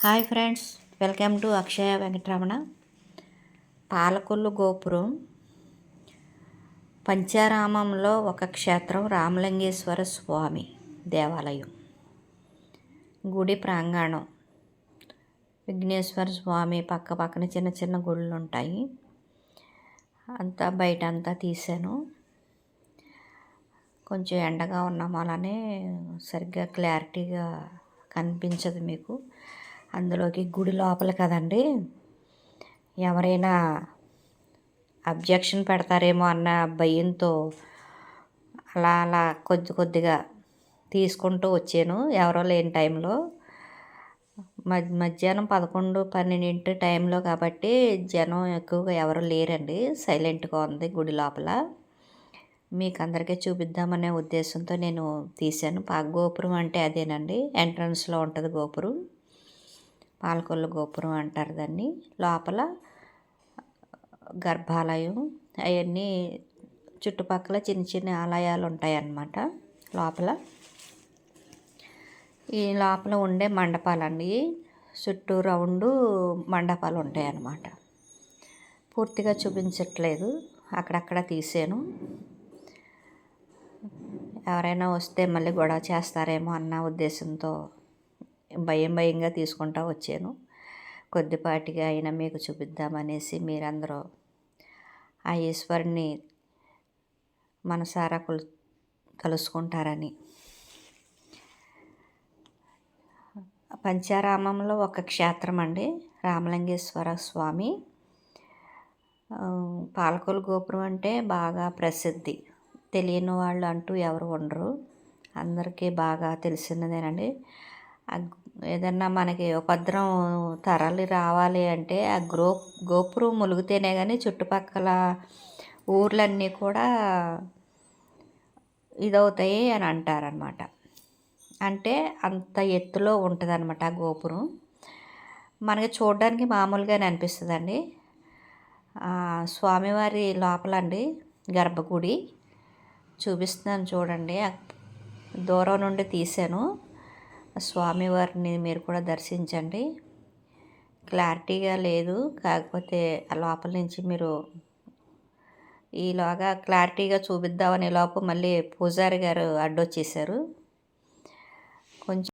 Hi friends welcome to Akshaya Venkataramana. Palakollu గోపురం. పంచారామంలో ఒక క్షేత్రం రామలింగేశ్వర స్వామి దేవాలయం. గుడి ప్రాంగణం. విఘ్నేశ్వర స్వామి పక్క పక్కన చిన్న చిన్న గుళ్ళు ఉంటాయి అంతా బయట అంతా తీసాను కొంచెం ఎండగా ఉన్నాం అలానే సరిగ్గా క్లారిటీగా కనిపించదు మీకు. అందులోకి గుడి లోపల కదండి. ఎవరైనా అబ్జెక్షన్ పెడతారేమో అన్న భయంతో అలా అలా కొద్ది కొద్దిగా తీసుకుంటూ వచ్చాను. ఎవరో లేని టైంలో. మధ్య మధ్యాహ్నం పదకొండు పన్నెండింటి టైంలో కాబట్టి జనం ఎక్కువగా ఎవరు లేరండి. సైలెంట్గా ఉంది గుడి లోపల. మీకు అందరికీ చూపిద్దామనే ఉద్దేశంతో నేను తీశాను. పా గోపురం అంటే అదేనండి. ఎంట్రన్స్లో ఉంటుంది గోపురం. పాలకొల్లు గోపురం అంటారు దాన్ని. లోపల గర్భాలయం అవన్నీ చుట్టుపక్కల చిన్న చిన్న ఆలయాలు ఉంటాయన్నమాట లోపల. ఈ లోపల ఉండే మండపాలండి చుట్టూ రౌండు మండపాలు ఉంటాయి అన్నమాట పూర్తిగా చూపించట్లేదు. అక్కడక్కడ తీసాను. ఎవరైనా వస్తే మళ్ళీ గొడవ చేస్తారేమో అన్న ఉద్దేశంతో భయం భయంగా తీసుకుంటా వచ్చాను. కొద్దిపాటిగా అయినా మీకు చూపిద్దామనేసి మీరందరూ ఆ ఈశ్వరుని మనసారా కొలు కలుసుకుంటారని. పంచారామంలో ఒక క్షేత్రం అండి రామలింగేశ్వర స్వామి. పాలకొల గోపురం అంటే బాగా ప్రసిద్ధి. తెలియని వాళ్ళు అంటూ ఎవరు ఉండరు. అందరికీ బాగా తెలిసినదేనండి. ఏదన్నా మనకి ఉపద్రం తరలి రావాలి అంటే ఆ గ్రో గోపురం ములిగితేనే కానీ చుట్టుపక్కల ఊర్లన్నీ కూడా ఇదవుతాయి అని అంటారనమాట అంటే అంత ఎత్తులో ఉంటుంది అనమాట ఆ గోపురం. మనకి చూడడానికి మామూలుగానే అనిపిస్తుందండి. స్వామివారి లోపలండి గర్భగుడి. చూపిస్తున్నాను చూడండి. దూరం నుండి తీసాను స్వామివారిని మీరు కూడా దర్శించండి. క్లారిటీగా లేదు. కాకపోతే ఆ లోపల నుంచి మీరు ఈలోగా క్లారిటీగా చూపిద్దామనే లోపు మళ్ళీ పూజారి గారు అడ్డొచ్చేసారు. కొంచెం